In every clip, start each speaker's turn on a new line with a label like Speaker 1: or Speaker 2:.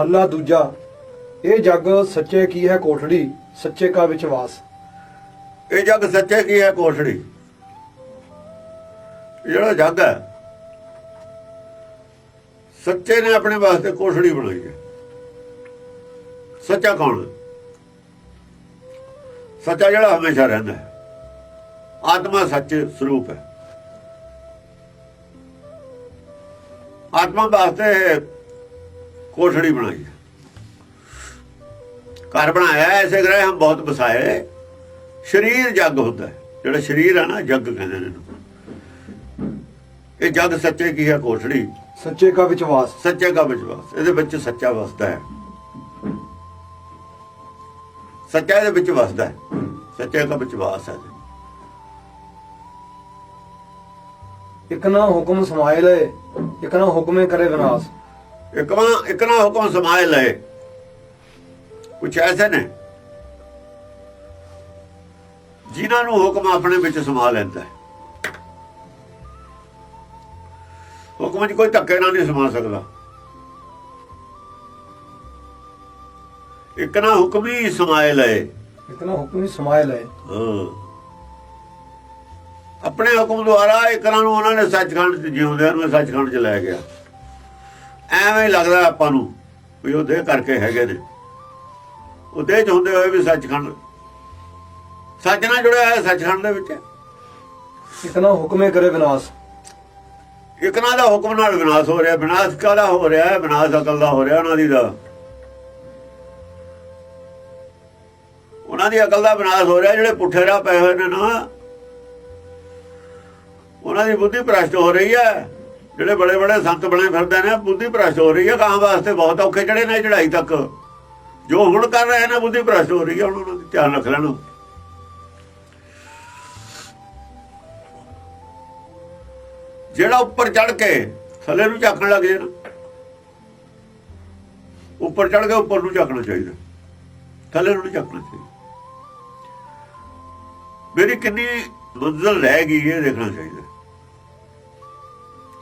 Speaker 1: ਹੱਲਾ ਦੂਜਾ, ਇਹ ਜੱਗ ਸੱਚੇ ਕੀ ਹੈ ਕੋਠੜੀ, ਸੱਚੇ ਕਾ ਵਿਸ਼ਵਾਸ
Speaker 2: ਇਹ ਜੱਗ ਸੱਚੇ ਕੀ ਹੈ ਕੋਠੜੀ? ਜਿਹੜਾ ਜੱਗ ਹੈ, ਸੱਚੇ ਨੇ ਆਪਣੇ ਵਾਸਤੇ ਕੋਠੜੀ ਬਣਾਈ ਹੈ। ਸੱਚਾ ਕੌਣ ਸੱਚਾ ਜਿਹੜਾ ਹਮੇਸ਼ਾ ਰਹਿੰਦਾ ਹੈ। ਆਤਮਾ ਸੱਚ ਸਰੂਪ ਹੈ। ਆਤਮਾ ਵਾਸਤੇ ਕੋਠੜੀ ਬਣਾਈ ਘਰ ਬਣਾਇਆ ਐਸੇ ਗ੍ਰਹਿ ਹਮ ਬਹੁਤ ਬਸਾਏ ਸਰੀਰ ਜੱਗ ਹੁੰਦਾ ਜਿਹੜਾ ਸਰੀਰ ਹੈ ਨਾ ਜੱਗ ਕਹਿੰਦੇ ਨੇ ਇਹ ਜੱਗ ਸੱਚੇ ਕੀ ਹੈ? ਕੋਠੜੀ।
Speaker 1: ਸੱਚੇ ਕਾ ਵਿਸ਼ਵਾਸ।
Speaker 2: ਸੱਚੇ ਦਾ ਵਿਸ਼ਵਾਸ। ਇਹਦੇ ਵਿੱਚ ਸੱਚਾ ਵਸਦਾ ਹੈ। ਸੱਚਾ ਇਹਦੇ ਵਿੱਚ ਵਸਦਾ ਹੈ। ਸੱਚੇ ਦਾ ਵਿਸ਼ਵਾਸ ਹੈ
Speaker 1: ਇਕ ਨਾ ਹੁਕਮ ਸਮਾਏ ਲਏ ਇਕ ਨਾ ਹੁਕਮੇ ਕਰੇ ਵਿਨਾਸ਼।
Speaker 2: ਇਕਵਾ ਇੱਕ ਨਾ ਹੁਕਮ ਸਮਾਏ ਲਏ ਕੁਛ ਐਸੇ ਨੇ। ਜਿਨ੍ਹਾਂ ਨੂੰ ਹੁਕਮ ਆਪਣੇ ਵਿੱਚ ਸਮਾ ਲੈਂਦਾ ਹੈ। ਹੁਕਮ 'ਚ ਕੋਈ ਧੱਕੇ ਨਾਲ ਨਹੀਂ ਸਮਾ ਸਕਦਾ। ਇੱਕ ਨਾ ਹੁਕਮ ਹੀ ਸਮਾਏ ਲਏ।
Speaker 1: ਇਕ ਨਾ ਹੁਕਮ ਹੀ ਸਮਾਏ ਲਏ।
Speaker 2: ਹਾਂ। ਆਪਣੇ ਹੁਕਮ ਦੁਆਰਾ ਇਕਰਾਂ ਨੂੰ ਉਹਨਾਂ ਨੇ ਸੱਚਖੰਡ ਚ ਜਿਉਂਦਿਆਂ ਨੂੰ ਸੱਚਖੰਡ ਚ ਲੈ ਗਿਆ। ਐਵੇਂ ਲੱਗਦਾ ਆਪਾਂ ਨੂੰ ਵੀ ਉਹ ਦੇਹ ਕਰਕੇ ਹੈਗੇ ਨੇ। ਉਹ ਦੇਹ ਚ ਹੁੰਦੇ ਹੋਏ ਵੀ ਸੱਚਖੰਡ ਸੱਚ ਨਾਲ ਜੁੜਿਆ ਹੈ ਸੱਚਖੰਡ ਦੇ ਵਿੱਚ।
Speaker 1: ਇਕ ਨਾ ਹੁਕਮੇ ਕਰੇ ਵਿਨਾਸ਼।
Speaker 2: ਇਕਨਾਂ ਦਾ ਹੁਕਮ ਨਾਲ ਵਿਨਾਸ਼ ਹੋ ਰਿਹਾ ਵਿਨਾਸ਼ ਕਾਹਦਾ ਹੋ ਰਿਹਾ? ਹੈ ਵਿਨਾਸ਼ ਅਕਲ ਦਾ ਹੋ ਰਿਹਾ ਉਹਨਾਂ ਦੀ ਦਾ। ਉਹਨਾਂ ਦੀ ਅਕਲ ਦਾ ਵਿਨਾਸ਼ ਹੋ ਰਿਹਾ ਜਿਹੜੇ ਪੁੱਠੇ ਰਾਹ ਪਏ ਹੋਏ ਨੇ ਨਾ। ਉਹਨਾਂ ਦੀ ਬੁੱਧੀ ਭ੍ਰਸ਼ਟ ਹੋ ਰਹੀ ਹੈ। ਜਿਹੜੇ ਬੜੇ ਬੜੇ ਸੰਤ ਬਣੇ ਫਿਰਦੇ ਨੇ, ਬੁੱਧੀ ਭ੍ਰਸ਼ਟ ਹੋ ਰਹੀ ਹੈ ਕਾਂ ਵਾਸਤੇ ਬਹੁਤ ਔਖੇ ਚੜੇ ਨੇ ਚੜਾਈ ਤੱਕ। ਜੋ ਹੁਣ ਕਰ ਰਹੇ ਨੇ, ਬੁੱਧੀ ਭ੍ਰਸ਼ਟ ਹੋ ਰਹੀ ਹੈ, ਹੁਣ ਉਹਨਾਂ ਦੀ ਧਿਆਨ ਰੱਖ ਲੈਣਾ। ਜਿਹੜਾ ਉੱਪਰ ਚੜ ਕੇ ਥੱਲੇ ਨੂੰ ਝਾਕਣ ਲੱਗ ਜੇ ਨਾ, ਉੱਪਰ ਚੜ ਕੇ ਉੱਪਰ ਨੂੰ ਝਾਕਣਾ ਚਾਹੀਦਾ। ਥੱਲੇ ਨੂੰ ਨਹੀਂ ਝਾਕਣਾ ਚਾਹੀਦਾ। ਮੇਰੀ ਕਿੰਨੀ ਮੰਜ਼ਲ ਰਹਿ ਗਈ, ਇਹ ਦੇਖਣਾ ਚਾਹੀਦਾ।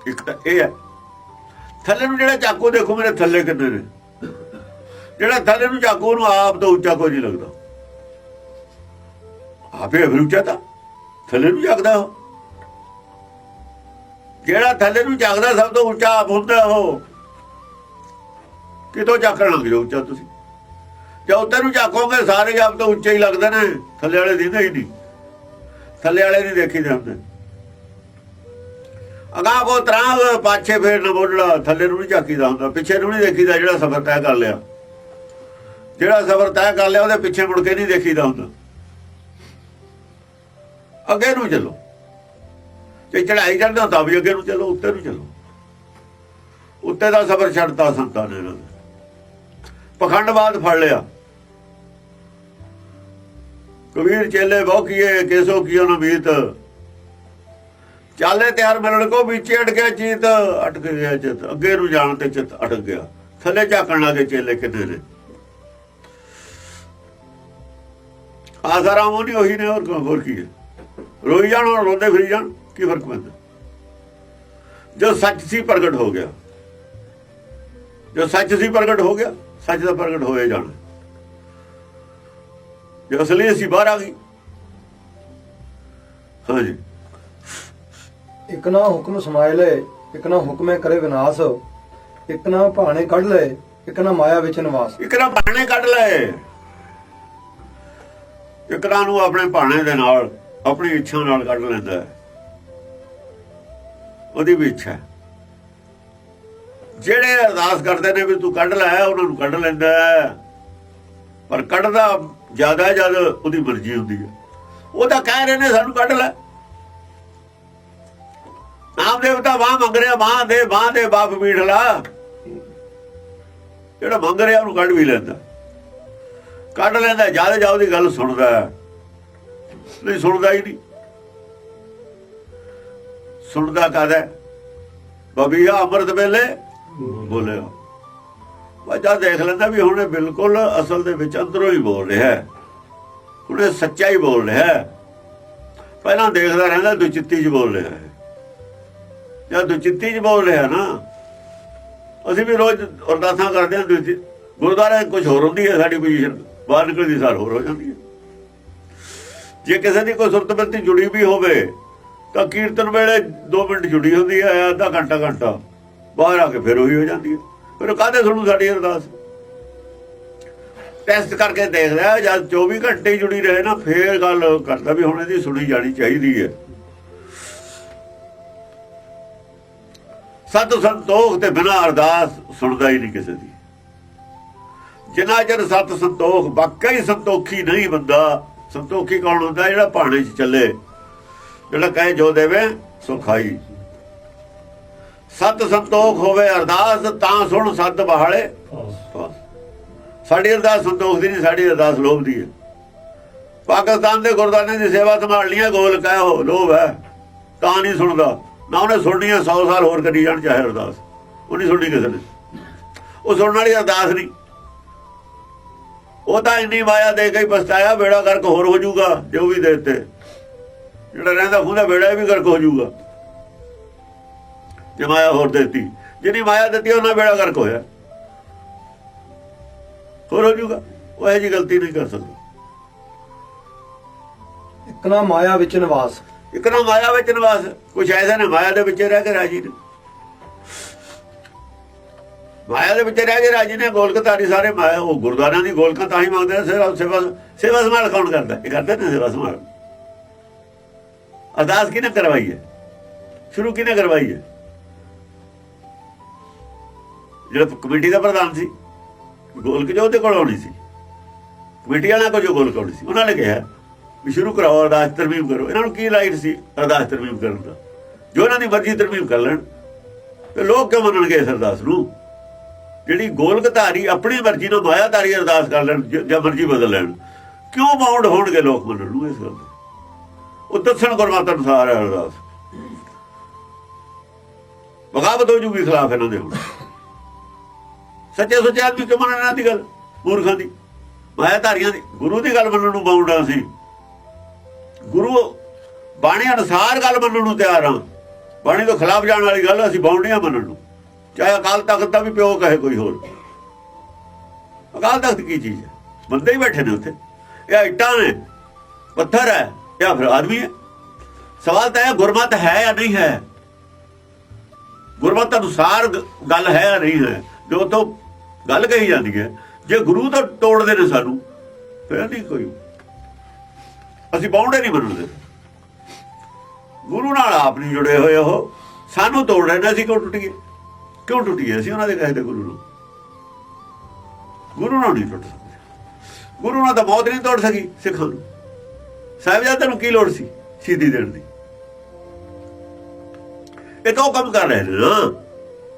Speaker 2: ਇੱਕ ਤਾਂ ਇਹ ਹੈ, ਥੱਲੇ ਨੂੰ ਜਿਹੜਾ ਚਾਕੂ ਦੇਖੋ ਮੇਰੇ ਥੱਲੇ ਕਿੰਨੇ ਨੇ। ਜਿਹੜਾ ਥੱਲੇ ਨੂੰ ਚਾਕੂ, ਉਹਨੂੰ ਆਪ ਤੋਂ ਉੱਚਾ ਕੋਈ ਨਹੀਂ ਲੱਗਦਾ। ਆਪੇ ਫਿਰ ਉੱਚਾ ਤਾਂ ਥੱਲੇ ਨੂੰ ਝਾਕਦਾ ਉਹ। ਜਿਹੜਾ ਥੱਲੇ ਨੂੰ ਝਾਕਦਾ ਸਭ ਤੋਂ ਉੱਚਾ ਆਪ ਹੁੰਦਾ ਉਹ। ਕਿਤੋਂ ਝਾਕਣ ਲੱਗ ਜਾਓ ਉੱਚਾ ਤੁਸੀਂ? ਜੇ ਉੱਤੇ ਨੂੰ ਝਾਕੋਗੇ ਸਾਰੇ ਆਪ ਤੋਂ ਉੱਚੇ ਹੀ ਲੱਗਦੇ ਨੇ। ਥੱਲੇ ਵਾਲੇ ਦਿੰਦੇ ਹੀ ਨਹੀਂ। ਥੱਲੇ ਵਾਲੇ ਨਹੀਂ ਦੇਖੀਦੇ ਹੁੰਦੇ। ਅਗਾ ਕੋ ਤਰਾਂ ਪਾਛੇ ਫੇਰ ਨਾ ਬੋਲਣਾ ਥੱਲੇ ਨੂੰ ਨਹੀਂ ਝਾਕੀਦਾ ਹੁੰਦਾ, ਪਿੱਛੇ ਨੂੰ ਨਹੀਂ ਦੇਖੀਦਾ ਜਿਹੜਾ ਸਫ਼ਰ ਤੈਅ ਕਰ ਲਿਆ। ਜਿਹੜਾ ਸਫ਼ਰ ਤੈਅ ਕਰ ਲਿਆ, ਉਹਦੇ ਪਿੱਛੇ ਮੁੜ ਕੇ ਨਹੀਂ ਦੇਖੀਦਾ ਹੁੰਦਾ। ਅੱਗੇ ਨੂੰ ਚੱਲੋ। ਜੇ ਚੜਾਈ ਚੜਦਾ ਤਾਂ ਵੀ ਅੱਗੇ ਨੂੰ ਚੱਲੋ, ਉੱਤੇ ਨੂੰ ਚੱਲੋ। ਉੱਤੇ ਦਾ ਸਫ਼ਰ ਛੱਡਤਾ ਸੰਤਾਂ ਨੇ ਇਹਨਾਂ ਨੇ। ਪਖੰਡਵਾਦ ਫੜ ਲਿਆ। ਕਬੀਰ ਚੇਲੇ ਬਹੁ ਕੇਸੋ ਕੀਓ ਨਾ ਮੀਤ। ਚਾਲੇ ਤਿਆਰ ਮਿਲਣ ਕੋ ਵਿੱਚ ਅਟ ਚੀਤ ਅਟਕ ਗਿਆ ਚਿਤ, ਅੱਗੇ ਨੂੰ ਜਾਣ ਤੇ ਚਿਤ ਅਟਕ ਗਿਆ। ਥੱਲੇ ਝਾਕਣ ਲੱਗੇ ਚੇਲੇ ਕਿੰਨੇ ਨੇ। ਆਸਾਰਾਮ ਨਹੀਂ ਉਹੀ ਨੇ, ਹੋਰ ਹੋਰ ਕੀ ਹੈ? ਰੋਈ ਜਾਣ ਔਰ ਰੋਂਦੇ ਫਿਰੀ ਜਾਣ, ਕੀ ਫ਼ਰਕ ਪੈਂਦਾ? ਜੋ ਸੱਚ ਸੀ ਪ੍ਰਗਟ ਹੋ ਗਿਆ। ਜੋ ਸੱਚ ਸੀ ਪ੍ਰਗਟ ਹੋ ਗਿਆ, ਸੱਚ ਦਾ ਪ੍ਰਗਟ ਹੋਏ ਜਾਣਾ। ਜੋ ਅਸਲੀ ਸੀ ਬਾਹਰ ਆ ਗਈ। ਹਾਂਜੀ।
Speaker 1: ਇਕ ਨਾ ਹੁਕਮ ਸਮਾਏ ਲਏ, ਇਕ ਨਾ ਹੁਕਮੇ ਕਰੇ ਵਿਨਾਸ਼, ਇਕ ਨਾ ਭਾਣੇ ਕੱਢ ਲਏ, ਇਕ ਨਾ ਮਾਇਆ ਵਿੱਚ ਨਿਵਾਸ।
Speaker 2: ਇੱਕ ਨਾ ਭਾਣੇ ਕੱਢ ਲਏ। ਨਾ ਨੂੰ ਆਪਣੇ ਭਾਣੇ ਦੇ ਨਾਲ, ਆਪਣੀ ਇੱਛਾ ਨਾਲ ਕੱਢ ਲੈਂਦਾ ਹੈ। ਉਹਦੀ ਵੀ ਇੱਛਾ ਜਿਹੜੇ ਅਰਦਾਸ ਕਰਦੇ ਨੇ ਵੀ ਤੂੰ ਕੱਢ ਲੈ, ਉਹਨਾਂ ਨੂੰ ਕੱਢ ਲੈਂਦਾ ਪਰ ਕੱਢਦਾ ਜ਼ਿਆਦਾ ਜਦ ਉਹਦੀ ਮਰਜ਼ੀ ਹੁੰਦੀ ਹੈ। ਉਹ ਤਾਂ ਕਹਿ ਰਹੇ ਨੇ, ਸਾਨੂੰ ਕੱਢ ਲੈ। ਨਾਮ ਦੇਵਤਾ ਬਾਹ ਮੰਗ ਰਿਹਾ ਬਾਹ ਦੇ ਬਾਹ ਦੇ ਬਾਪ ਮੀਠਲਾ ਜਿਹੜਾ ਮੰਗ ਰਿਹਾ ਉਹਨੂੰ ਕੱਢ ਵੀ ਲੈਂਦਾ। ਕੱਢ ਲੈਂਦਾ ਜ਼ਿਆਦਾ ਜਾ ਉਹਦੀ ਗੱਲ ਸੁਣਦਾ ਨਹੀਂ, ਸੁਣਦਾ ਹੀ ਨਹੀਂ। ਸੁਣਦਾ ਕਾਦਾ ਬਬੀਆ ਅੰਮ੍ਰਿਤ ਵੇਲੇ? ਬੋਲਿਆ। ਵਜਾ ਦੇਖ ਲੈਂਦਾ ਵੀ ਹੁਣ ਇਹ ਬਿਲਕੁਲ ਅਸਲ ਦੇ ਵਿੱਚ ਅੰਦਰੋਂ ਹੀ ਬੋਲ ਰਿਹਾ ਹੈ। ਹੁਣ ਸੱਚਾ ਹੀ ਬੋਲ ਰਿਹਾ ਹੈ। ਪਹਿਲਾਂ ਦੇਖਦਾ ਰਹਿੰਦਾ, ਦੁਚਿੱਤੀ ਚ ਬੋਲ ਰਿਹਾ ਹੈ। ਜਾਂ ਦੁਚਿੱਤੀ ਚ ਬੋਲ ਰਿਹਾ ਨਾ, ਅਸੀਂ ਵੀ ਰੋਜ਼ ਅਰਦਾਸਾਂ ਕਰਦੇ ਹਾਂ, ਦੂਜੀ, ਗੁਰਦੁਆਰੇ ਕੁਝ ਹੋਰ ਹੁੰਦੀ ਹੈ, ਸਾਡੀ ਪੋਜੀਸ਼ਨ ਬਾਹਰ ਨਿਕਲਦੀ ਸਾਰ ਹੋਰ ਹੋ ਜਾਂਦੀ ਹੈ। ਜੇ ਕਿਸੇ ਦੀ ਕੋਈ ਸੁਰਤਬੰਤੀ ਜੁੜੀ ਵੀ ਹੋਵੇ, ਤਾਂ ਕੀਰਤਨ ਵੇਲੇ 2 ਮਿੰਟ ਜੁੜੀ ਹੁੰਦੀ ਹੈ, ਅੱਧਾ ਘੰਟਾ ਘੰਟਾ, ਬਾਹਰ ਆ ਕੇ ਫਿਰ ਉਹੀ ਹੋ ਜਾਂਦੀ ਹੈ। ਫਿਰ ਉਹ ਕਾਹਦੇ ਸੁਣੂ ਸਾਡੀ ਅਰਦਾਸ? ਟੈਸਟ ਕਰਕੇ ਦੇਖ ਲਿਆ ਜਦ 24 ਘੰਟੇ ਜੁੜੀ ਰਹੇ ਨਾ, ਫੇਰ ਗੱਲ ਕਰਦਾ ਵੀ ਹੁਣ ਇਹਦੀ ਸੁਣੀ ਜਾਣੀ ਚਾਹੀਦੀ ਹੈ। ਸਤ ਸੰਤੋਖ ਤੇ ਬਿਨਾਂ ਅਰਦਾਸ ਸੁਣਦਾ ਹੀ ਨਹੀਂ ਕਿਸੇ ਦੀ। ਜਿੰਨਾ ਚਿਰ ਸਤ ਸੰਤੋਖ ਵਾਕਈ ਸੰਤੋਖੀ ਨਹੀਂ ਬੰਦਾ ਸੰਤੋਖੀ ਕੌਣ ਹੁੰਦਾ? ਜਿਹੜਾ ਭਾਣੇ 'ਚ ਚੱਲੇ ਜਿਹੜਾ ਕਹੇ ਜੋ ਦੇਵੇ ਸੋ ਖਾਈ ਸਤ ਸੰਤੋਖ ਹੋਵੇ ਅਰਦਾਸ ਤਾਂ ਸੁਣ ਸਤ ਬਹਾਲੇ। ਸਾਡੀ ਅਰਦਾਸ ਸੰਤੋਖ ਦੀ ਨਹੀਂ ਸਾਡੀ ਅਰਦਾਸ ਲੋਭ ਦੀ ਹੈ। ਪਾਕਿਸਤਾਨ ਦੇ ਗੁਰਦਾਨੇ ਦੀ ਸੇਵਾ ਸੰਭਾਲ ਲਿਆ ਗੋਲ ਕਹਿ ਹੋ ਲੋਭ ਹੈ। ਤਾਂ ਨਹੀਂ ਸੁਣਦਾ। ਨਾ ਉਹਨੇ ਸੁਣਨੀ ਹੈ 100 ਸਾਲ ਹੋਰ ਕਰੀ ਜਾਣ ਚਾਹੇ ਅਰਦਾਸ। ਉਹ ਨਹੀਂ ਸੁਣਨੀ ਕਿਸੇ ਨੇ। ਉਹ ਸੁਣਨ ਵਾਲੀ ਅਰਦਾਸ ਨਹੀਂ। ਉਹ ਤਾਂ ਇੰਨੀ ਮਾਇਆ ਦੇ ਕੇ ਪਛਤਾਇਆ, ਬੇੜਾ ਗਰਕ ਹੋਰ ਹੋ ਜਾਊਗਾ, ਜੇ ਉਹ ਵੀ ਦੇ ਦਿੱਤੇ। ਜਿਹੜਾ ਰਹਿੰਦਾ ਖੁਦਾ ਬੇੜਾ ਵੀ ਗਰਕ ਹੋ ਜਾਊਗਾ। ਜੇ ਮਾਇਆ ਹੋਰ ਦੇਤੀ। ਜਿੰਨੀ ਮਾਇਆ ਦਿੱਤੀ, ਉਹਨਾਂ ਬੇੜਾ ਗਰਕ ਹੋਇਆ। ਹੋਰ ਹੋ ਜਾਊਗਾ। ਉਹ ਇਹ ਜੀ ਗਲਤੀ ਨਹੀਂ ਕਰ ਸਕਦਾ।
Speaker 1: ਇੱਕ ਮਾਇਆ ਵਿੱਚ ਨਿਵਾਸ।
Speaker 2: ਇੱਕ ਨਾ ਮਾਇਆ ਵਿੱਚ ਨਿਵਾਸ, ਕੁਛ ਐਸੇ ਨੇ ਮਾਇਆ ਦੇ ਵਿੱਚ ਰਹਿ ਕੇ ਰਾਜੀ ਨੇ। ਮਾਇਆ ਦੇ ਵਿੱਚ ਰਹਿ ਕੇ ਰਾਜੀ ਨੇ, ਗੋਲਕ ਧਾਰੀ ਸਾਰੇ ਮਾਇਆ, ਉਹ ਗੁਰਦੁਆਰਿਆਂ ਦੀ ਗੋਲਕਾਂ ਤਾਂ ਹੀ ਮੰਗਦੇ ਨੇ ਸੇਵਾ ਸੇਵਾ ਸੇਵਾ ਸੰਭਾਲ ਕੌਣ ਕਰਦਾ? ਇਹ ਕਰਦੇ ਨੇ ਸੇਵਾ ਸੰਭਾਲ। ਅਰਦਾਸ ਕਿਹਨੇ ਕਰਵਾਈ ਹੈ? ਸ਼ੁਰੂ ਕਿਹਨੇ ਕਰਵਾਈ ਹੈ? ਜਿਹੜਾ ਕਮੇਟੀ ਦਾ ਪ੍ਰਧਾਨ ਸੀ, ਗੋਲਕ ਜੋ ਉਹਦੇ ਕੋਲ ਆਉਣੀ ਸੀ। ਕਮੇਟੀ ਵਾਲਿਆਂ ਕੋਲ ਜੋ ਗੋਲਕ ਆਉਣੀ ਸੀ, ਉਹਨਾਂ ਨੇ ਕਿਹਾ। ਵੀ ਸ਼ੁਰੂ ਕਰਾਓ, ਅਰਦਾਸ ਤਰਮੀਮ ਕਰੋ। ਇਹਨਾਂ ਨੂੰ ਕੀ ਲਾਈਟ ਸੀ? ਅਰਦਾਸ ਤਰਮੀਮ ਕਰਨ ਦਾ। ਜੋ ਇਹਨਾਂ ਦੀ ਮਰਜ਼ੀ ਤਰਮੀਮ ਕਰ ਲੈਣ। ਤੇ ਲੋਕ ਕਿਉਂ ਮੰਨਣਗੇ ਇਸ ਅਰਦਾਸ ਨੂੰ? ਜਿਹੜੀ ਗੋਲਕਧਾਰੀ ਆਪਣੀ ਮਰਜ਼ੀ ਨਾਲ ਮਾਇਆ ਧਾਰੀ ਅਰਦਾਸ ਕਰ ਲੈਣ, ਜਾਂ ਮਰਜ਼ੀ ਬਦਲ ਲੈਣ। ਕਿਉਂ ਬਾਉਂਡ ਹੋਣਗੇ ਲੋਕ ਮੰਨਣ ਨੂੰ ਇਸ ਗੱਲ ਦੇ? ਉਹ ਦੱਸਣ ਗੁਰਮਤਿ ਅਨੁਸਾਰ ਹੈ ਅਰਦਾਸ। ਬਗਾਵਤ ਹੋ ਜੂਗੀ ਖਿਲਾਫ ਇਹਨਾਂ ਦੇ ਹੁਣ। ਸੱਚੇ ਸੁੱਚੇ ਆਦਮੀ ਕਿਉਂ ਮੰਨਣਾ ਇਹਨਾਂ ਦੀ ਗੱਲ? ਮੂਰਖਾਂ ਦੀ। ਮਾਇਆ ਧਾਰੀਆਂ ਦੀ। ਗੁਰੂ ਦੀ ਗੱਲ ਮੰਨਣ ਨੂੰ ਬਾਉਂਡ ਆ ਸੀ ਗੁਰੂ ਬਾਣੀ ਅਨੁਸਾਰ ਗੱਲ ਮੰਨਣ ਨੂੰ ਤਿਆਰ ਹਾਂ। ਬਾਣੀ ਤੋਂ ਖਿਲਾਫ ਜਾਣ ਵਾਲੀ ਗੱਲ ਅਸੀਂ ਬਾਉਂਡੀਆਂ ਮੰਨਣ ਨੂੰ। ਚਾਹੇ ਅਕਾਲ ਤਖਤ ਦਾ ਵੀ ਪਿਓ ਕਹੇ ਕੋਈ ਹੋਰ। ਅਕਾਲ ਤਖਤ ਕੀ ਚੀਜ਼ ਹੈ? ਬੰਦੇ ਹੀ ਬੈਠੇ ਨੇ ਉੱਥੇ। ਇਹ ਇੱਟਾਂ ਨੇ, ਪੱਥਰ ਹੈ, ਜਾਂ ਫਿਰ ਆਦਮੀ ਹੈ। ਸਵਾਲ ਤਾਂ ਇਹ ਗੁਰਮਤ ਹੈ ਜਾਂ ਨਹੀਂ ਹੈ? ਗੁਰਮਤ ਅਨੁਸਾਰ ਗੱਲ ਹੈ ਜਾਂ ਨਹੀਂ ਹੈ? ਜੋ ਤੋਂ ਗੱਲ ਕਹੀ ਜਾਂਦੀ ਹੈ। ਜੇ ਗੁਰੂ ਤਾਂ ਤੋੜਦੇ ਨੇ ਸਾਨੂੰ, ਫਿਰ ਨਹੀਂ ਕੋਈ ਅਸੀਂ ਬਾਉਂਡੇ ਨਹੀਂ ਮੰਨਦੇ ਗੁਰੂ ਨਾਲ ਆਪ ਨਹੀਂ ਜੁੜੇ ਹੋਏ ਉਹ। ਸਾਨੂੰ ਤੋੜ ਰਹੇ ਨੇ ਅਸੀਂ ਕਿਉਂ ਟੁੱਟ ਗਏ? ਕਿਉਂ ਟੁੱਟੀਏ ਅਸੀਂ ਉਹਨਾਂ ਦੇ ਕਹੇ ਦੇ ਗੁਰੂ ਨੂੰ? ਗੁਰੂ ਨਾਲ ਨਹੀਂ ਟੁੱਟ ਸਕਦੇ। ਗੁਰੂ ਨਾਲ ਤਾਂ ਮੌਤ ਨਹੀਂ ਤੋੜ ਸਕੀ, ਸਿੱਖਾਂ ਨੂੰ। ਸਾਹਿਬਜ਼ਾਦਿਆਂ ਨੂੰ ਕੀ ਲੋੜ ਸੀ ਸ਼ਹੀਦੀ ਦੇਣ ਦੀ? ਇਹ ਤਾਂ ਉਹ ਕੰਮ ਕਰ ਰਹੇ ਨੇ ਨਾ।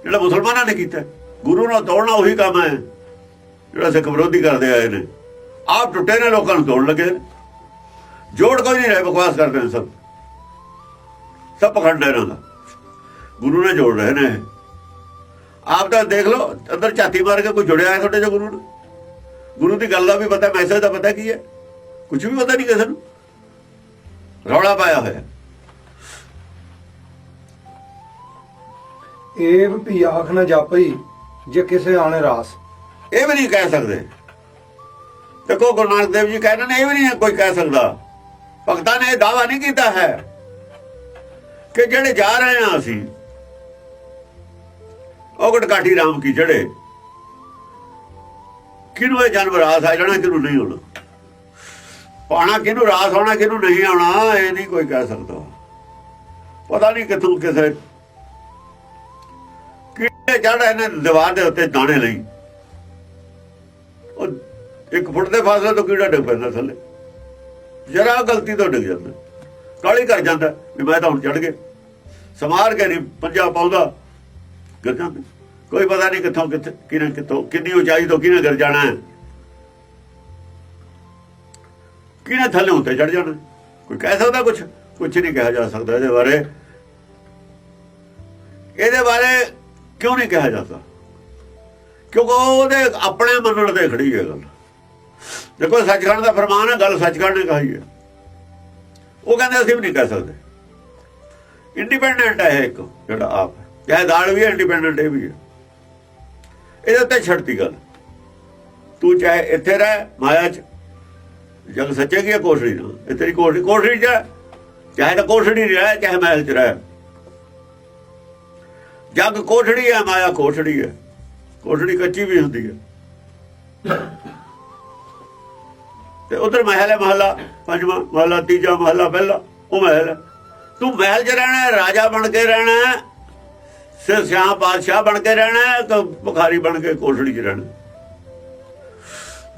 Speaker 2: ਜਿਹੜਾ ਮੁਸਲਮਾਨਾਂ ਨੇ ਕੀਤਾ। ਗੁਰੂ ਨਾਲ ਤੋੜਨਾ ਉਹੀ ਕੰਮ ਹੈ। ਜਿਹੜਾ ਸਿੱਖ ਵਿਰੋਧੀ ਕਰਦੇ ਆਏ ਨੇ। ਆਪ ਟੁੱਟੇ ਨੇ, ਲੋਕਾਂ ਨੂੰ ਤੋੜਨ ਲੱਗੇ ਨੇ। ਜੋੜ ਕੋਈ ਨਹੀਂ ਰਹੇ ਬਕਵਾਸ ਕਰਦੇ ਨੇ ਸਭ। ਸਭ ਪਖੰਡ ਹੈ ਇਹਨਾਂ ਦਾ। ਗੁਰੂ ਨੇ ਜੋੜ ਰਹੇ ਨੇ। ਆਪ ਤਾਂ ਦੇਖ ਲਓ ਅੰਦਰ ਝਾਤੀ ਮਾਰ ਕੇ ਕੋਈ ਜੁੜਿਆ ਹੈ ਤੁਹਾਡੇ ਜੋ ਗੁਰੂ ਨਾਲ ਗੁਰੂ ਦੀ ਗੱਲ ਦਾ ਵੀ ਪਤਾ ਮੈਸੇਜ ਦਾ ਪਤਾ ਕੀ ਹੈ? ਕੁਝ ਵੀ ਪਤਾ ਨਹੀਂ ਕਿਸੇ ਨੂੰ। ਰੌਲਾ ਪਾਇਆ ਹੋਇਆ।
Speaker 1: ਏਵ ਵੀ ਆਖ ਨਾ ਜਾਪਈ ਜੇ ਕਿਸੇ ਆਣੇ ਰਾਸ।
Speaker 2: ਇਹ ਵੀ ਨਹੀਂ ਕਹਿ ਸਕਦੇ। ਦੇਖੋ ਗੁਰੂ ਨਾਨਕ ਦੇਵ ਜੀ ਕਹਿੰਦੇ ਨੇ ਇਹ ਵੀ ਨਹੀਂ ਕੋਈ ਕਹਿ ਸਕਦਾ। ਭਗਤਾਂ ਨੇ ਇਹ ਦਾਵਾ ਨਹੀਂ ਕੀਤਾ ਹੈ ਕਿ ਜਿਹੜੇ ਜਾ ਰਹੇ ਹਾਂ ਅਸੀਂ, ਉਹ ਗਟਕਾਠੀ ਰਾਮ ਕੀ ਚੜੇ ਕਿਹਨੂੰ ਇਹ ਜਨਮ ਰਾਸ ਆ ਜਾਣਾ, ਕਿਹਨੂੰ ਨਹੀਂ ਹੋਣਾ ਪਾਣਾ ਕਿਹਨੂੰ ਰਾਸ ਆਉਣਾ, ਕਿਹਨੂੰ ਨਹੀਂ ਆਉਣਾ, ਇਹ ਨਹੀਂ ਕੋਈ ਕਹਿ ਸਕਦਾ। ਪਤਾ ਨਹੀਂ ਕਿੱਥੋਂ ਕਿਸੇ ਕਿਹੜੇ ਚੜ੍ਹ ਨੇ ਦੀਵਾਰ ਦੇ ਉੱਤੇ ਦਾਣੇ ਲਈ। ਉਹ ਇੱਕ ਫੁੱਟ ਦੇ ਫਾਸਲੇ ਤੋਂ ਕੀੜਾ ਡਿੱਗ ਪੈਂਦਾ ਥੱਲੇ। ਜਰਾ ਗਲਤੀ ਤੋਂ ਡਿੱਗ ਜਾਂਦਾ। ਕਾਲੀ ਕਰ ਜਾਂਦਾ, ਵੀ ਮੈਂ ਤਾਂ ਹੁਣ ਚੜ ਗਿਆ। ਸਮਾਰ ਕੇ ਨਹੀਂ, ਪੰਜਾ ਪਾਉਂਦਾ। ਗਿਰ ਜਾਂਦਾ। ਕੋਈ ਪਤਾ ਨਹੀਂ ਕਿੱਥੋਂ ਕਿੱਥੇ, ਕਿਹਨੇ ਕਿੱਥੋਂ, ਕਿੰਨੀ ਉਚਾਈ ਤੋਂ ਕਿਹਨੇ ਗਿਰ ਜਾਣਾ ਹੈ। ਕਿਹਨੇ ਥੱਲੇ ਉੱਤੇ ਚੜ ਜਾਣਾ ਕੋਈ ਕਹਿ ਸਕਦਾ ਕੁਝ ਕੁਝ ਨਹੀਂ ਕਿਹਾ ਜਾ ਸਕਦਾ ਇਹਦੇ ਬਾਰੇ। ਇਹਦੇ ਬਾਰੇ ਕਿਉਂ ਨਹੀਂ ਕਿਹਾ ਜਾਂਦਾ ਕਿਉਂਕਿ ਉਹਦੇ ਆਪਣੇ ਮੰਨਣ ਤੇ ਖੜੀ ਹੈ ਗੱਲ। ਦੇਖੋ ਸੱਚਖੰਡ ਦਾ ਫਰਮਾਨ ਹੈ, ਗੱਲ ਸੱਚਖੰਡ ਨੇ ਕਹੀ ਹੈ। ਉਹ ਕਹਿੰਦੇ ਅਸੀਂ ਵੀ ਨਹੀਂ ਕਹਿ ਸਕਦੇ। ਇੰਡੀਪੈਂਡੈਂਟ ਹੈ ਇੱਕ, ਜਿਹੜਾ ਆਪ ਹੈ। ਚਾਹੇ ਦਾਲ ਵੀ ਇੰਡੀਪੈਂਡੈਂਟ ਇਹ ਵੀ ਹੈ। ਇਹਦੇ ਉੱਤੇ ਛੱਡਤੀ ਗੱਲ। ਤੂੰ ਚਾਹੇ ਇੱਥੇ ਰਹਿ, ਮਾਇਆ 'ਚ। ਜਗ ਸੱਚੇ ਕੀ ਹੈ ਕੋਸ਼ੜੀ ਨਾ। ਇਹ ਤੇਰੀ ਕੋਸ਼ੜੀ ਕੋਸ਼ੜੀ 'ਚ ਰਹਿ। ਚਾਹੇ ਤਾਂ ਕੋਸ਼ੜੀ ਰਹਿ, ਚਾਹੇ ਮਹਿਲ 'ਚ ਰਹਿ। ਜਗ ਕੋਠੜੀ ਹੈ, ਮਾਇਆ ਕੋਠੜੀ ਹੈ। ਕੋਠੜੀ ਕੱਚੀ ਵੀ ਹੁੰਦੀ ਹੈ। ਤੇ ਉਧਰ ਮਹਿਲ ਹੈ ਮਹਲਾ ਪੰਜਵਾਂ ਮਹਲਾ ਤੀਜਾ ਮਹਲਾ ਪਹਿਲਾ ਉਹ ਮਹਿਲ ਹੈ। ਤੂੰ ਮਹਿਲ 'ਚ ਰਹਿਣਾ ਰਾਜਾ ਬਣ ਕੇ ਰਹਿਣਾ ਸਿਰ ਸਿਆਹ ਬਾਦਸ਼ਾਹ ਬਣ ਕੇ ਰਹਿਣਾ ਹੈ, ਕਿ ਬਣ ਕੇ ਕੋਠੜੀ 'ਚ ਰਹਿਣਾ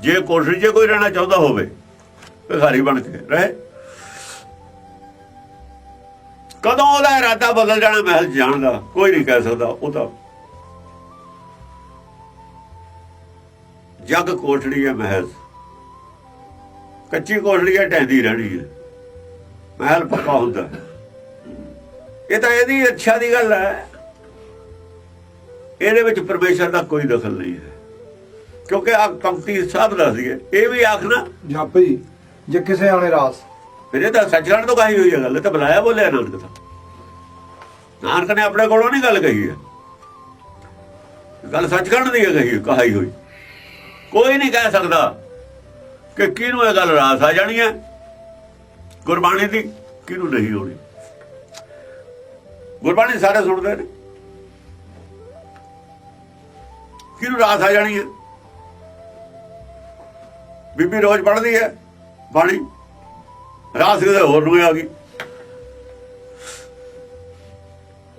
Speaker 2: ਜੇ ਕੋਠੜੀ 'ਚ ਕੋਈ ਰਹਿਣਾ ਚਾਹੁੰਦਾ ਹੋਵੇ ਭਿਖਾਰੀ ਬਣ ਕੇ ਰਹੇ। ਕਦੋਂ ਉਹਦਾ ਇਰਾਦਾ ਬਦਲ ਜਾਣਾ ਮਹਿਲ 'ਚ ਜਾਣ ਦਾ? ਕੋਈ ਨਹੀਂ ਕਹਿ ਸਕਦਾ ਉਹ ਤਾਂ ਜਗ ਕੋਠੜੀ ਹੈ ਮਹਿਲ। ਕੱਚੀ ਕੋਠੜੀ ਹੈ ਢਹਿੰਦੀ ਰਹਿਣੀ ਹੈ ਮਹਿਲ ਪੱਕਾ ਹੁੰਦਾ। ਇਹ ਤਾਂ ਇਹਦੀ ਇੱਛਾ ਦੀ ਗੱਲ ਹੈ। ਇਹਦੇ ਵਿੱਚ ਪਰਮੇਸ਼ਰ ਦਾ ਕੋਈ ਦਖਲ ਨਹੀਂ ਹੈ। ਕਿਉਂਕਿ ਆ ਪੰਕਤੀ ਸਭ ਦੱਸਦੀ ਹੈ। ਇਹ ਵੀ ਆਖਣਾ
Speaker 1: ਜਾਪੀ ਜੇ ਕਿਸੇ ਆਣੇ ਰਾਸ।
Speaker 2: ਫਿਰ ਇਹ ਤਾਂ ਸੱਚਖੰਡ ਤੋਂ ਕਹੀ ਹੋਈ ਹੈ ਗੱਲ। ਤਾਂ ਬੁਲਾਇਆ ਬੋਲਿਆ ਨਾਨਕ ਤਾਂ ਨਾਨਕ ਨੇ ਆਪਣੇ ਕੋਲੋਂ ਨਹੀਂ ਗੱਲ ਕਹੀ ਹੈ। ਗੱਲ ਸੱਚਖੰਡ ਦੀ ਹੈ ਕਹੀ ਕਹਾਈ ਹੋਈ। ਕੋਈ ਨਹੀਂ ਕਹਿ ਸਕਦਾ। ਕਿ ਕਿਹਨੂੰ ਇਹ ਗੱਲ ਰਾਸ ਆ ਜਾਣੀ ਹੈ? ਗੁਰਬਾਣੀ ਦੀ ਕਿਹਨੂੰ ਨਹੀਂ ਹੋਣੀ? ਗੁਰਬਾਣੀ ਸਾਰੇ ਸੁਣਦੇ ਨੇ। ਕਿਹਨੂੰ ਰਾਸ ਆ ਜਾਣੀ ਹੈ? ਬੀਬੀ ਰੋਜ਼ ਪੜ੍ਹਦੀ ਹੈ, ਬਾਣੀ। ਰਾਸ ਕਿਤੇ ਹੋਰ ਨੂੰ ਆ ਗਈ।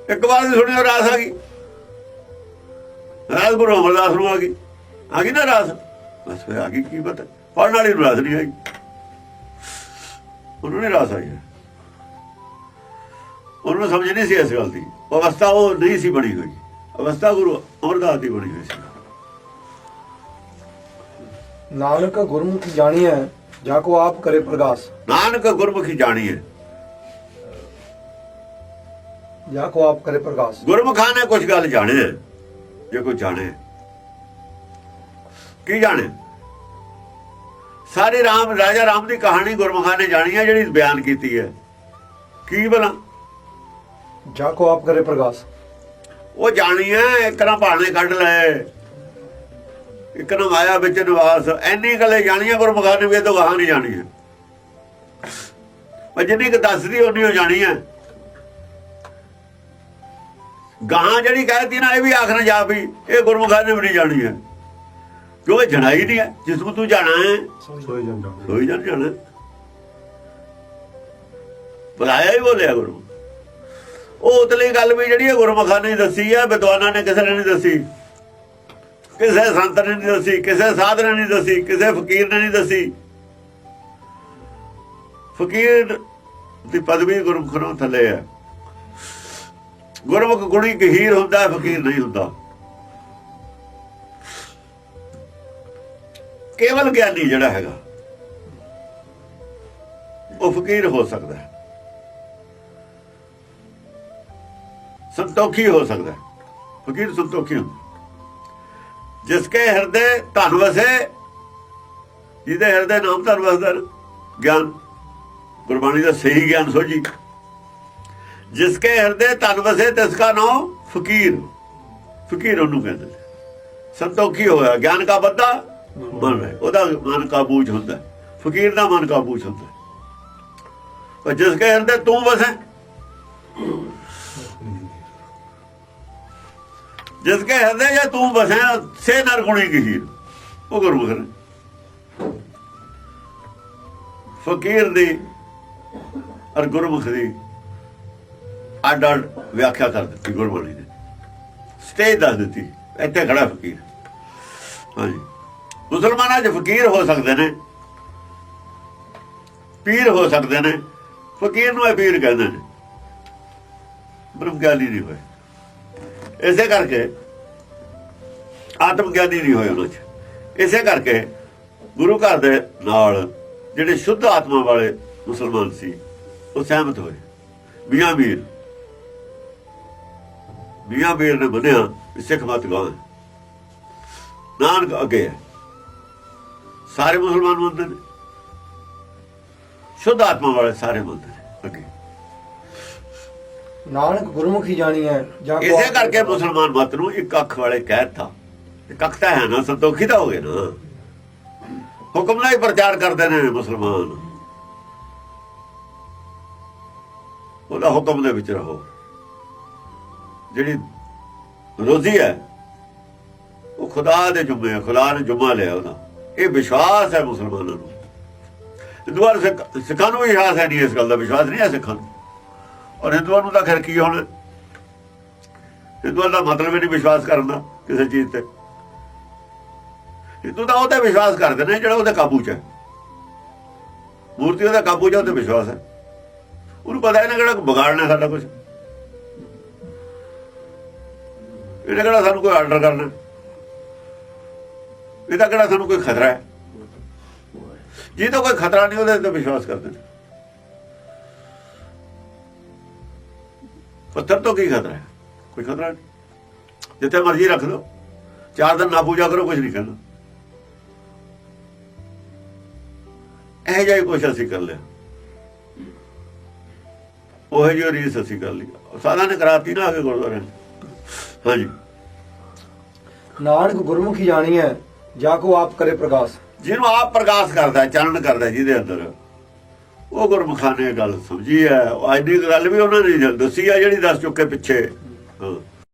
Speaker 2: ਇੱਕ ਵਾਰ ਦੀ ਸੁਣਿਓ ਰਾਸ ਆ ਗਈ। ਰਾਸ ਗੁਰੂ ਅਮਰਦਾਸ ਨੂੰ ਆ ਗਈ। ਆ ਗਈ ਨਾ ਰਾਸ? ਬਸ ਆ ਗਈ, ਕੀ ਪਤਾ। ਪੜਨ ਵਾਲੀ ਨੂੰ ਰਾਸ ਨਹੀਂ ਆਈ। ਉਹਨੂੰ ਨਹੀਂ ਰਾਸ ਆਈ ਹੈ। ਉਹਨੂੰ ਸਮਝ ਨਹੀਂ ਸੀ ਇਸ ਗੱਲ ਦੀ। ਅਵਸਥਾ ਉਹ ਨਹੀਂ ਸੀ ਬਣੀ ਹੋਈ। ਅਵਸਥਾ ਗੁਰੂ ਅਮਰਦਾਸ ਦੀ ਬਣੀ ਹੋਈ ਸੀ।
Speaker 1: ਨਾਨਕ ਗੁਰਮੁਖ ਜਾਣੀਐ ਜਾ ਕੋ ਆਪ ਕਰੇ ਪ੍ਰਗਾਸ।
Speaker 2: ਨਾਨਕ ਗੁਰਮੁਖੀ ਜਾਣੀ ਹੈ।
Speaker 1: ਜਾ ਕੋ ਆਪ ਕਰੇ ਪ੍ਰਗਾਸ।
Speaker 2: ਗੁਰਮੁਖਾਂ ਨੇ ਕੁਝ ਗੱਲ ਜਾਣੇ ਜੇ ਕੋਈ ਜਾਣੇ ਕੀ ਜਾਣੇ ਸਾਰੇ ਰਾਮ ਰਾਜਾ ਰਾਮ ਦੀ ਕਹਾਣੀ ਗੁਰਮੁਖਾਂ ਨੇ ਜਾਣੀ ਹੈ ਜਿਹੜੀ ਬਿਆਨ ਕੀਤੀ ਹੈ। ਕੀ ਬਲਾ?
Speaker 1: ਜਾ ਕੋ ਆਪ ਕਰੇ ਪ੍ਰਗਾਸ।
Speaker 2: ਉਹ ਜਾਣੀ ਹੈ ਇੱਕ ਨਾ ਭਾਣੇ ਕੱਢ ਲੈ। ਇੱਕ ਨਾ ਮਾਇਆ ਵਿੱਚ ਨਿਵਾਸ। ਐਨੀ ਗੱਲੇ ਜਾਣੀਆਂ ਗੁਰਮੁਖਾਂ ਨੇ ਵੀ ਇਹ ਤੋਂ ਗਾਹਾਂ ਨਹੀਂ ਜਾਣੀ ਹੈ। ਪਰ ਜਿੰਨੀ ਕਿ ਦੱਸਦੀ ਉਹਨੀ ਹੋ ਜਾਣੀ ਹੈ। ਗਾਹਾਂ ਜਿਹੜੀ ਕਹਿਤੀ ਨਾ ਇਹ ਵੀ ਆਖਣਾ ਜਾ ਵੀ ਇਹ ਗੁਰਮੁਖਾਂ ਨੇ ਵੀ ਨਹੀਂ ਜਾਣੀ ਹੈ। ਕਿਉਂ ਇਹ ਜਣਾਈ ਨਹੀਂ ਹੈ? ਜਿਸ ਨੂੰ ਤੂੰ ਜਾਣਾ ਹੈ।
Speaker 1: ਸੋਈ ਜਾਂਦਾ
Speaker 2: ਹੋਈ ਜਾਂ ਜਾਣਾ। ਬੁਲਾਇਆ ਹੀ ਬੋਲਿਆ ਗੁਰੂ। ਉਹ ਉਤਲੀ ਗੱਲ ਵੀ ਜਿਹੜੀ ਹੈ ਗੁਰਮੁਖਾਂ ਨੇ ਦੱਸੀ ਹੈ ਵਿਦਵਾਨਾਂ ਨੇ ਕਿਸੇ ਨੇ ਨਹੀਂ ਦੱਸੀ। ਕਿਸੇ ਸੰਤ ਨੇ ਨਹੀਂ ਦੱਸੀ ਕਿਸੇ ਸਾਧ ਨੇ ਨਹੀਂ ਦੱਸੀ ਕਿਸੇ ਫਕੀਰ ਨੇ ਨਹੀਂ ਦੱਸੀ। ਫਕੀਰ ਦੀ ਪਦਵੀ ਗੁਰਮੁਖ ਨੂੰ ਥੱਲੇ ਹੈ। ਗੁਰਮੁਖ ਗੁਣੀ ਗਹੀਰ ਹੁੰਦਾ ਹੈ, ਫਕੀਰ ਨਹੀਂ ਹੁੰਦਾ। ਕੇਵਲ ਗਿਆਨੀ ਜਿਹੜਾ ਹੈਗਾ, ਉਹ ਫਕੀਰ ਹੋ ਸਕਦਾ ਹੈ। ਸੰਤੋਖੀ ਹੋ ਸਕਦਾ ਫਕੀਰ ਸੰਤੋਖੀ ਹੁੰਦਾ ਜਿਸ ਕੇ ਹਿਰਦੇ ਧਨ ਵਸੇ, ਜਿਹਦੇ ਹਿਰਦੇ ਨਾਮ ਧਨ ਵਸਦਾ ਗਿਆਨ, ਗੁਰਬਾਣੀ ਦਾ ਸਹੀ ਗਿਆਨ ਸੋਝੀ। ਜਿਸ ਕੇ ਹਿਰਦੇ ਧਨ ਵਸੇ ਤਿਸ ਕਾ ਨਾਮ ਫਕੀਰ। ਫਕੀਰ ਉਹਨੂੰ ਕਹਿੰਦੇ ਸੰਤੋਖੀ ਹੋਇਆ, ਗਿਆਨ ਕਾ ਬੱਦਾ ਮਨ ਹੈ। ਉਹਦਾ ਮਨ ਕਾਬੂ ਹੁੰਦਾ ਫਕੀਰ ਦਾ ਮਨ ਕਾਬੂ ਹੁੰਦਾ ਪਰ ਜਿਸ ਕੇ ਹਿਰਦੇ ਤੂੰ ਵਸੈ ਜਿਸ ਕੇ ਹਿਰਦੇ ਜੇ ਤੂੰ ਵਸੈ ਸੇ ਨਰ ਗੁਣੀ ਗਹੀਰ। ਉਹ ਗੁਰਮੁਖ ਨੇ ਫਕੀਰ ਦੀ ਔਰ ਗੁਰਮੁਖ ਦੀ ਅੱਡ ਅੱਡ ਵਿਆਖਿਆ ਕਰ ਦਿੱਤੀ ਗੁਰਬਾਣੀ ਨੇ। ਸਟੇਜ ਦੱਸ ਦਿੱਤੀ। ਇੱਥੇ ਖੜਾ ਫਕੀਰ। ਹਾਂਜੀ। ਮੁਸਲਮਾਨਾਂ 'ਚ ਫਕੀਰ ਹੋ ਸਕਦੇ ਨੇ। ਪੀਰ ਹੋ ਸਕਦੇ ਨੇ। ਫਕੀਰ ਨੂੰ ਇਹ ਪੀਰ ਕਹਿੰਦੇ ਨੇ। ਬ੍ਰਹਮ ਗਿਆਨੀ ਨਹੀਂ ਹੋਏ। ਇਸੇ ਕਰਕੇ ਆਤਮ ਗਿਆਨੀ ਨਹੀਂ ਹੋਏ ਉਹਨਾਂ 'ਚ। ਇਸੇ ਕਰਕੇ ਗੁਰੂ ਘਰ ਦੇ ਨਾਲ ਜਿਹੜੇ ਸ਼ੁੱਧ ਆਤਮਾ ਵਾਲੇ ਮੁਸਲਮਾਨ ਸੀ, ਉਹ ਸਹਿਮਤ ਹੋਏ। ਮੀਆਂ ਮੀਰ। ਮੀਆਂ ਮੀਰ ਨੇ ਮੰਨਿਆ ਵੀ ਸਿੱਖ ਮਤ ਗਾਂ ਨਾਨਕ ਅੱਗੇ ਹੈ। ਸਾਰੇ ਮੁਸਲਮਾਨ ਮੰਨਦੇ ਨੇ। ਸ਼ੁੱਧ ਆਤਮਾ ਵਾਲੇ ਸਾਰੇ ਮੰਨਦੇ ਨੇ। ਅੱਗੇ।
Speaker 1: ਨਾਨਕ ਗੁਰਮੁਖੀ ਜਾਣੀਐ ਜਾ ਕੋ
Speaker 2: ਇਸੇ ਕਰਕੇ। ਮੁਸਲਮਾਨ ਮਤ ਨੂੰ ਇੱਕ ਅੱਖ ਵਾਲੇ ਕਹਿਤਾ। ਕੱਖ ਤਾਂ ਹੈ ਨਾ ਸੰਤੋਖੀ ਤਾਂ ਹੋ ਗਏ ਨਾ। ਹੁਕਮ ਨਾਲ ਹੀ ਪ੍ਰਚਾਰ ਕਰਦੇ ਨੇ ਮੁਸਲਮਾਨ। ਉਹਦਾ ਹੁਕਮ ਦੇ ਵਿੱਚ ਰਹੋ। ਜਿਹੜੀ ਰੋਜ਼ੀ ਹੈ ਉਹ ਖੁਦਾ ਦੇ ਜੁਮੇ ਹੈ ਖੁਦਾ ਨੇ ਜੁਮਾ ਲਿਆ ਉਹਦਾ। ਇਹ ਵਿਸ਼ਵਾਸ ਹੈ ਮੁਸਲਮਾਨਾਂ ਨੂੰ। ਹਿੰਦੂਆਂ ਨੂੰ ਸਿੱਖ- ਸਿੱਖਾਂ ਨੂੰ ਵਿਸ਼ਵਾਸ ਹੈ ਨਹੀਂ ਇਸ ਗੱਲ ਦਾ। ਵਿਸ਼ਵਾਸ ਨਹੀਂ ਹੈ ਸਿੱਖਾਂ ਨੂੰ। ਔਰ ਹਿੰਦੂਆਂ ਨੂੰ ਤਾਂ ਖੈਰ ਕੀ ਹੁਣ? ਹਿੰਦੂਆਂ ਦਾ ਮਤਲਬ ਹੀ ਨਹੀਂ ਵਿਸ਼ਵਾਸ ਕਰਨ ਦਾ ਕਿਸੇ ਚੀਜ਼ ਤੇ। ਹਿੰਦੂ ਤਾਂ ਉਹਤੇ ਵਿਸ਼ਵਾਸ ਕਰਦੇ ਨੇ ਜਿਹੜਾ ਉਹਦੇ ਕਾਬੂ 'ਚ ਹੈ। ਮੂਰਤੀਆਂ ਦਾ ਕਾਬੂ 'ਚ ਹੈ, ਉਹਤੇ ਵਿਸ਼ਵਾਸ ਹੈ। ਉਹਨੂੰ ਪਤਾ ਇਹਨਾਂ ਕਿਹੜਾ ਵਿਗਾੜਨਾ ਸਾਡਾ ਕੁਝ ਇਹਨੇ ਕਿਹੜਾ ਸਾਨੂੰ ਕੋਈ ਆਰਡਰ ਕਰਨਾ। ਇਹਦਾ ਕਿਹੜਾ ਸਾਨੂੰ ਕੋਈ ਖਤਰਾ ਹੈ? ਜੇ ਤਾਂ ਕੋਈ ਖਤਰਾ ਨਹੀਂ, ਉਹਦੇ ਤੇ ਵਿਸ਼ਵਾਸ ਕਰਦੇ ਨੇ ਪੱਥਰ ਤੋਂ ਕੀ ਖਤਰਾ ਹੈ? ਕੋਈ ਖਤਰਾ ਨਹੀਂ। ਜਿੱਥੇ ਮਰਜ਼ੀ ਰੱਖ ਲਓ। ਚਾਰ ਦਿਨ ਨਾ ਪੂਜਾ ਕਰੋ ਕੁਝ ਨਹੀਂ ਕਰਨਾ। ਇਹ ਜਾਈ ਕੁਛ ਅਸੀਂ ਕਰ ਲਿਆ। ਉਹ ਜਿਹੀ ਰੀਸ ਅਸੀਂ ਕਰ ਲਈ। ਸਾਦਾ ਨੇ ਕਰਾਤੀ ਨਾ ਆ ਕੇ ਗੁਰਦੁਆਰੇ ਹਾਂਜੀ।
Speaker 1: ਨਾਨਕ ਗੁਰਮੁਖੀ ਜਾਣੀ ਹੈ। ਜਾ ਕੋ ਆਪ ਕਰੇ ਪ੍ਰਕਾਸ਼
Speaker 2: ਜਿਹਨੂੰ ਆਪ ਪ੍ਰਕਾਸ਼ ਕਰਦਾ ਹੈ, ਚਾਨਣ ਕਰਦਾ ਜਿਹਦੇ ਅੰਦਰ। ਉਹ ਗੁਰਮੁਖਾਨੇ ਗੱਲ ਸਮਝੀ ਹੈ। ਉਹ ਗੱਲ ਵੀ ਉਹਨਾਂ ਨੇ ਦੱਸੀ ਹੈ ਜਿਹੜੀ ਦੱਸ ਚੁੱਕੇ ਪਿੱਛੇ। ਹਾਂ।